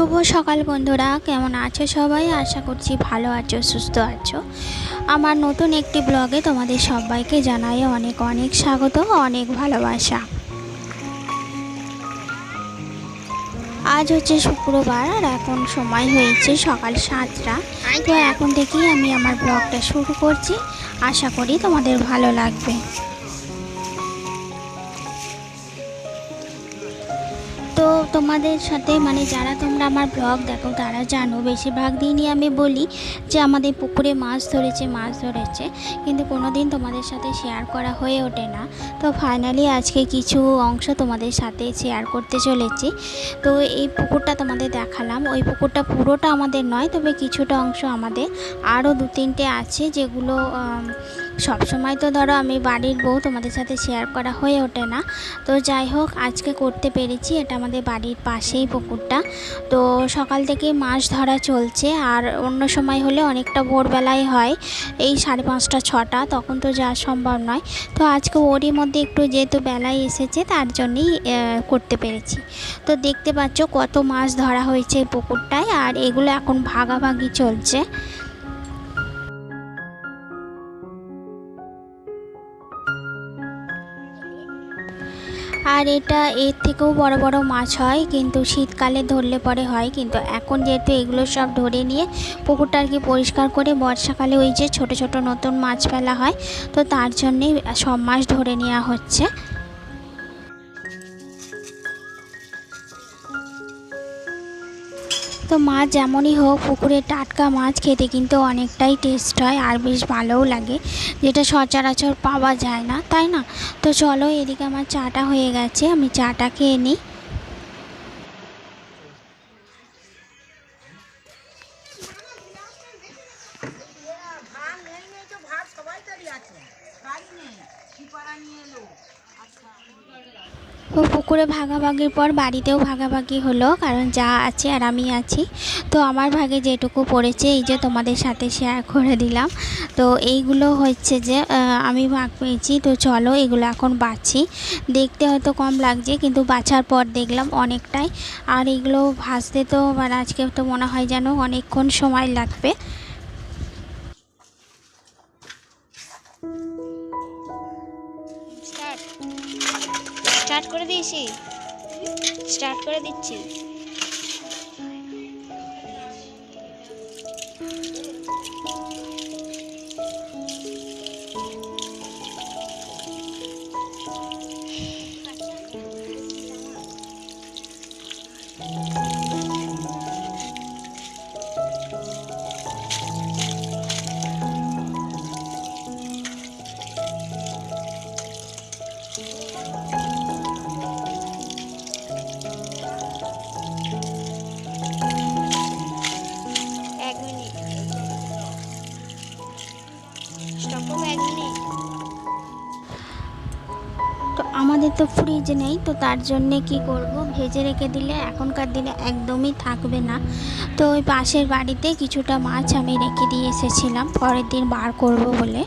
শুভ সকাল বন্ধুরা, কেমন আছো সবাই? আশা করছি ভালো আছো, সুস্থ আছো। আমার নতুন একটি ব্লগে তোমাদের সবাইকে জানাই অনেক অনেক স্বাগত, অনেক ভালোবাসা। আজ হচ্ছে শুক্রবার আর এখন সময় হয়েছে সকাল সাতটা। তো এখন থেকেই আমি আমার ব্লগটা শুরু করছি। আশা করি তোমাদের ভালো লাগবে। তোমাদের সাথে মানে যারা তোমরা আমার ব্লগ দেখো, তারা জানো, বেশিরভাগ দিনই আমি বলি যে আমাদের পুকুরে মাছ ধরেছে মাছ ধরেছে, কিন্তু কোনো দিন তোমাদের সাথে শেয়ার করা হয়ে ওঠে না। তো ফাইনালি আজকে কিছু অংশ তোমাদের সাথে শেয়ার করতে চলেছি। তো এই পুকুরটা তোমাদের দেখালাম। ওই পুকুরটা পুরোটা আমাদের নয়, তবে কিছুটা অংশ আমাদের। আরও দু তিনটে আছে যেগুলো সবসময় তো ধরো আমি বাড়ির বউ তোমাদের সাথে শেয়ার করা হয়ে ওঠে না। তো যাই হোক, আজকে করতে পেরেছি, এটা আমাদের বাড়ির পাশেই পুকুরটা। তো সকাল থেকে মাছ ধরা চলছে, আর অন্য সময় হলে অনেকটা ভোরবেলায় হয়, এই সাড়ে পাঁচটা, ছটা, তখন তো যাওয়া সম্ভব নয়। তো আজকে ওরই মধ্যে একটু যেহেতু বেলায় এসেছে, তার জন্যই করতে পেরেছি। তো দেখতে পাচ্ছ কত মাছ ধরা হয়েছে পুকুরটায়, আর এগুলো এখন ভাগাভাগি চলছে। আর এটা এর থেকেও বড় বড় মাছ হয়, কিন্তু শীতকালে ধরলে পরে হয়। কিন্তু এখন যেহেতু এগুলো সব ধরে নিয়ে পুকুরটা আর কি পরিষ্কার করে, বর্ষাকালে ওই যে ছোট ছোট নতুন মাছ ফেলা হয়, তো তার জন্যে সব মাছ ধরে নেওয়া হচ্ছে। তো মাছ যেমনই হোক, পুকুরে টাটকা মাছ খেতে কিন্তু অনেকটাই টেস্ট হয় আর বেশ ভালোও লাগে। যেটা সচরাচর পাওয়া যায় না, তাই না? তো চলো এদিকে আমার চাটা হয়ে গেছে, আমি চাটা খেয়ে নিই। তো পুকুরে ভাগাভাগির পর বাড়িতেও ভাগাভাগি হলো, কারণ যা আছে আর আমি আছি। তো আমার ভাগে যেটুকু পড়েছে, এই যে তোমাদের সাথে শেয়ার করে দিলাম। তো এইগুলো হচ্ছে যে আমি ভাগ পেয়েছি। তো চলো এগুলো এখন বাছি দেখতে হয়তো কম লাগছে, কিন্তু বাছার পর দেখলাম অনেকটাই। আর এগুলো ভাজতে তো মানে আজকে তো মনে হয় যেন অনেকক্ষণ সময় লাগবে। দিয়েছি। স্টার্ট করে দিচ্ছি। আমাদের তো ফ্রিজ নেই, তো তার জন্যে কি করব? ভেজে রেখে দিলে এখনকার দিনে একদমই থাকবে না। তো ওই পাশের বাড়িতে কিছুটা মাছ আমি রেখে দিয়ে এসেছিলাম, পরের দিন বার করব বলে।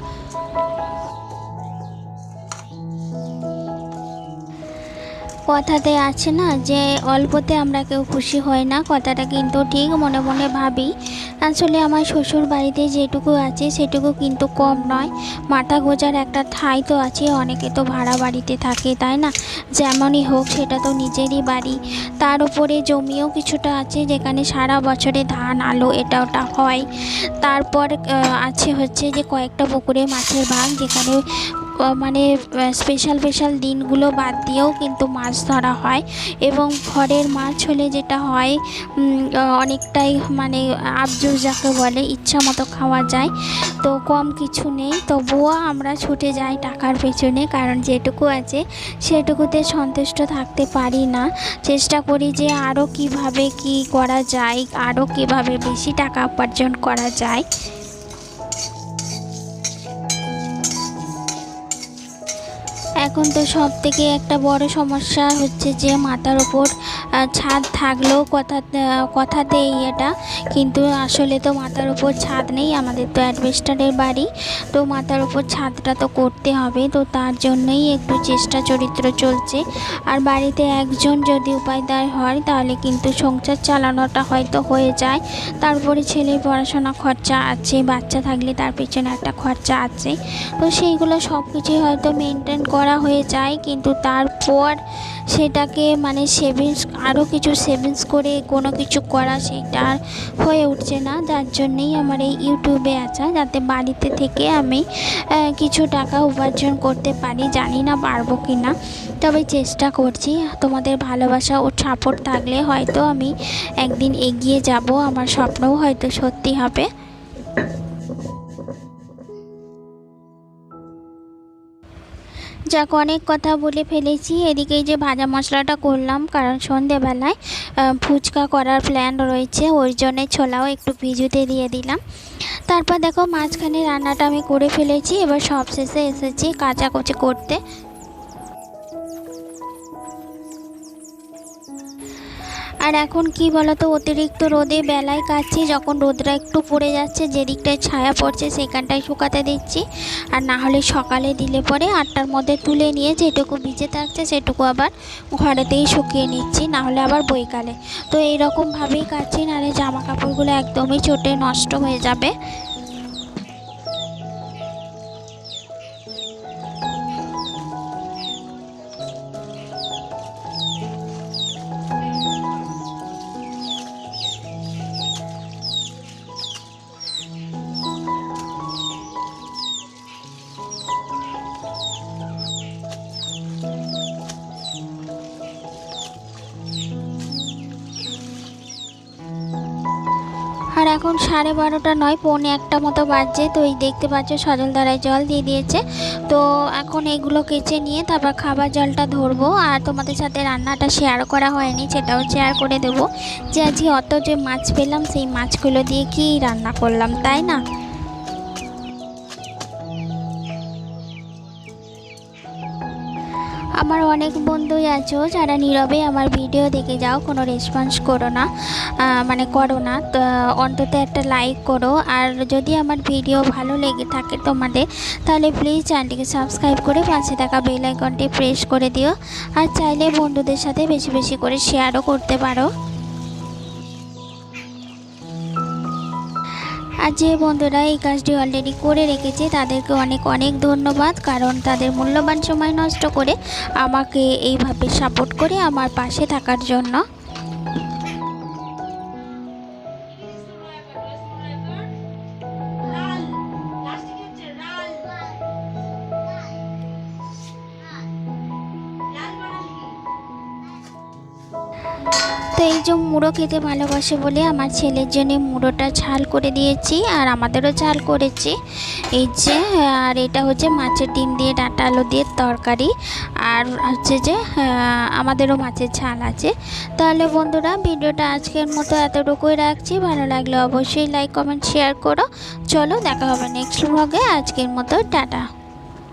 কথাতে আছে না যে অল্পতে আমরা কেউ খুশি হয় না, কথাটা কিন্তু ঠিক মনে মনে ভাবি। আসলে আমার শ্বশুর বাড়িতে যেটুকু আছে সেটুকু কিন্তু কম নয়। মাথা গোজার একটা ঠাঁই তো আছে, অনেকে তো ভাড়া বাড়িতে থাকে, তাই না? যেমনই হোক, সেটা তো নিজেরই বাড়ি। তার উপরে জমিও কিছুটা আছে, যেখানে সারা বছরে ধান, আলু এটা ওটা হয়। তারপর আছে হচ্ছে যে কয়েকটা পুকুরে মাছের ভাগ যেখানে মানে স্পেশাল স্পেশাল দিনগুলো বাদ দিয়েও কিন্তু মাছ ধরা হয় এবং ঘরের মাছ হলে যেটা হয় অনেকটাই মানে আবজুস যাকে বলে, ইচ্ছা মতো খাওয়া যায়। তো কম কিছু নেই, তবুও আমরা ছুটে যাই টাকার পেছনে, কারণ যেটুকু আছে সেটুকুতে সন্তুষ্ট থাকতে পারি না। চেষ্টা করি যে আরও কীভাবে কি করা যায় আরও কীভাবে বেশি টাকা উপার্জন করা যায়। এখন তো সব থেকে একটা বড় সমস্যা হচ্ছে যে মাথার ওপর ছাদ থাকলেও কথা কথাতেই এটা। কিন্তু আসলে তো মাথার ওপর ছাদ নেই, আমাদের তো অ্যাডভেস্টারের বাড়ি। তো মাথার ওপর ছাদটা তো করতে হবে, তো তার জন্যই একটু চেষ্টা চরিত্র চলছে। আর বাড়িতে একজন যদি উপায়দার হয়, তাহলে কিন্তু সংসার চালানোটা হয়তো হয়ে যায়। তারপরে ছেলের পড়াশোনা খরচা আছে, বাচ্চা থাকলে তার পেছনে একটা খরচা আছে। তো সেইগুলো সব কিছুই হয়তো মেনটেন করা হয়ে যায়, কিন্তু তারপর সেটাকে মানে সেভিংস আরও কিছু সেভিংস করে কোনো কিছু করা সেটা আর হয়ে উঠছে না। যার জন্যেই আমার এই ইউটিউবে আসা যাতে বাড়িতে থেকে আমি কিছু টাকা উপার্জন করতে পারি। জানি না পারব কি না তবে চেষ্টা করছি। তোমাদের ভালোবাসা ও সাপোর্ট থাকলে হয়তো আমি একদিন এগিয়ে যাব। আমার স্বপ্নও হয়তো সত্যি হবে। যাক, অনেক কথা বলে ফেলেছি। এদিকে যে ভাজা মশলাটা করলাম, কারণ সন্ধেবেলায় ফুচকা করার প্ল্যান রয়েছে, ওই জন্যে ছোলাও একটু ভিজুতে দিয়ে দিলাম। তারপর দেখো, মাঝখানে রান্নাটা আমি করে ফেলেছি, এবার সবশেষে এসেছি কাচাকুচি করতে। আর এখন কি বলতো, অতিরিক্ত রোদে বেলায় কাচ্ছি যখন রোদটা একটু পড়ে যাচ্ছে যেদিকটায় ছায়া পড়ছে সেখানটায় শুকাতে দিচ্ছি। আর না হলে সকালে দিলে পরে আটটার মধ্যে তুলে নিয়ে যেটুকু ভিজে থাকছে, সেটুকু আবার ঘরেতেই শুকিয়ে নিচ্ছি, না হলে আবার বইকালে তো এইরকমভাবেই কাচ্ছি নাহলে জামা কাপড়গুলো একদমই চোটে নষ্ট হয়ে যাবে। আর এখন সাড়ে বারোটা নয়, পৌনে একটা মতো বাজছে। তো এই দেখতে পাচ্ছ, সজল ধারায় জল দিয়ে দিয়েছে। তো এখন এগুলো কেচে নিয়ে তারপর খাবার জলটা ধরবো। আর তোমাদের সাথে রান্নাটা শেয়ার করা হয়নি, সেটাও শেয়ার করে দেবো। যে আজকে অত যে মাছ পেলাম, সেই মাছগুলো দিয়ে কি রান্না করলাম, তাই না? আমার অনেক বন্ধুই আছো যারা নীরবে আমার ভিডিও দেখে যাও, কোনো রেসপন্স করো না মানে করো না। অন্তত একটা লাইক করো। আর যদি আমার ভিডিও ভালো লেগে থাকে তোমাদের, তাহলে প্লিজ চ্যানেলটিকে সাবস্ক্রাইব করে পাশে থাকা বেল আইকনটি প্রেস করে দিও। আর চাইলে বন্ধুদের সাথে বেশি বেশি করে শেয়ারও করতে পারো। আর যে বন্ধুরা এই কাজটি অলরেডি করে রেখেছে, তাদেরকে অনেক অনেক ধন্যবাদ, কারণ তাদের মূল্যবান সময় নষ্ট করে আমাকে এইভাবে সাপোর্ট করে আমার পাশে থাকার জন্য। তো এই যে মুড়ো খেতে ভালোবাসে বলে আমার ছেলের জন্য মুড়োটা ঝাল করে দিয়েছি আর আমাদেরও ঝাল করেছি। এই যে, আর এটা হচ্ছে মাছের ডিম দিয়ে ডাঁটা আলু দিয়ে তরকারি। আর হচ্ছে যে আমাদেরও মাছের ঝাল আছে। তাহলে বন্ধুরা, ভিডিওটা আজকের মতো এতটুকুই রাখছি। ভালো লাগলে অবশ্যই লাইক কমেন্ট শেয়ার করো। চলো, দেখা হবে নেক্সট ব্লগে আজকের মতো, টাটা।